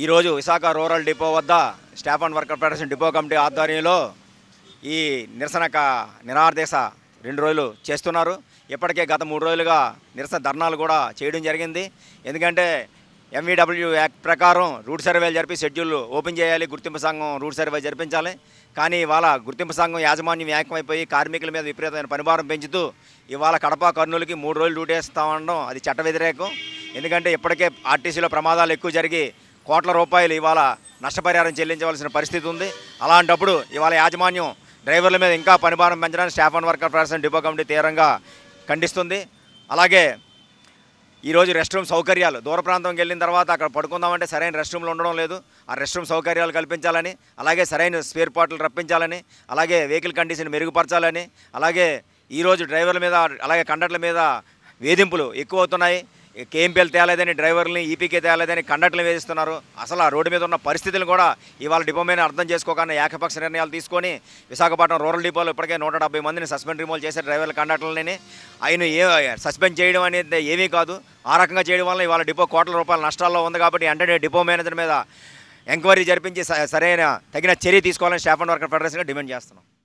ఈరోజు Visakha rural depot వద్ద staff and worker federation depot committee ఆధ్వర్యంలో ఈ నిరసన నినార్దేశ రెండు రోజులు చేస్తున్నారు. ఇప్పటికే గత మూడు రోజులుగా నిరసన ధర్నాలు కూడా చేయడం జరిగింది. ఎందుకంటే ఎంవీడబ్ల్యూ యాక్ట్ ప్రకారం రూట్ సర్వేలు జరిపి షెడ్యూల్ ఓపెన్ చేయాలి గుర్తింపు సంఘం రూట్ సర్వే జరిపించాలి. కానీ ఇవాళ గుర్తింపు సంఘం యాజమాన్యం ఏకమైపోయి కార్మికుల మీద విపరీతమైన పనిభారం పెంచుతూ ఇవాళ కడప కర్నూలుకి మూడు రోజులు డ్యూటీ వేస్తా ఉండడం అది చట్ట వ్యతిరేకం. ఎందుకంటే ఇప్పటికే ఆర్టీసీలో ప్రమాదాలు ఎక్కువ జరిగి కోట్ల రూపాయలు ఇవాళ నష్టపరిహారం చెల్లించవలసిన పరిస్థితి ఉంది. అలాంటప్పుడు ఇవాళ యాజమాన్యం డ్రైవర్ల మీద ఇంకా పనిభారం పెంచడానికి staff and worker federation depot committee తీవ్రంగా ఖండిస్తుంది. అలాగే ఈరోజు రెస్ట్ రూమ్ సౌకర్యాలు దూర ప్రాంతంకి వెళ్ళిన తర్వాత అక్కడ పడుకుందామంటే సరైన రెస్ట్ రూమ్లు ఉండడం లేదు. ఆ రెస్ట్ రూమ్ సౌకర్యాలు కల్పించాలని అలాగే సరైన స్పేర్ పార్ట్లు రప్పించాలని అలాగే వెహికల్ కండిషన్ మెరుగుపరచాలని అలాగే ఈరోజు డ్రైవర్ల మీద అలాగే కండక్టర్ల మీద వేధింపులు ఎక్కువ అవుతున్నాయి. కేఎంపీఎల్ తేలేదని డ్రైవర్ని ఈపీకే తేలేదని కండక్టర్లు వేధిస్తున్నారు. అసలు ఆ రోడ్డు మీద ఉన్న పరిస్థితులు కూడా ఇవాళ డిపో మీద అర్థం చేసుకోకుండా ఏకపక్ష నిర్ణయాలు తీసుకొని విశాఖపట్నం రూరల్ డిపోలో ఇప్పటికే నూట మందిని సస్పెండ్ రిమూవ్ చేశారు డ్రైవర్ల కండక్టర్లని. ఆయన ఏ సస్పెండ్ చేయడం అనేది ఏమీ కాదు. ఆ రకంగా చేయడం వల్ల ఇవాళ డిపో కోట్ల రూపాయల నష్టాల్లో ఉంది కాబట్టి వెంటనే డిపో మేనేజర్ మీద ఎంక్వైరీ జరిపించి స- సరైన తగిన చర్య తీసుకోవాలని స్టాఫ్ అండ్ వర్కర్ ఫెడరేషన్గా డిమాండ్ చేస్తున్నాం.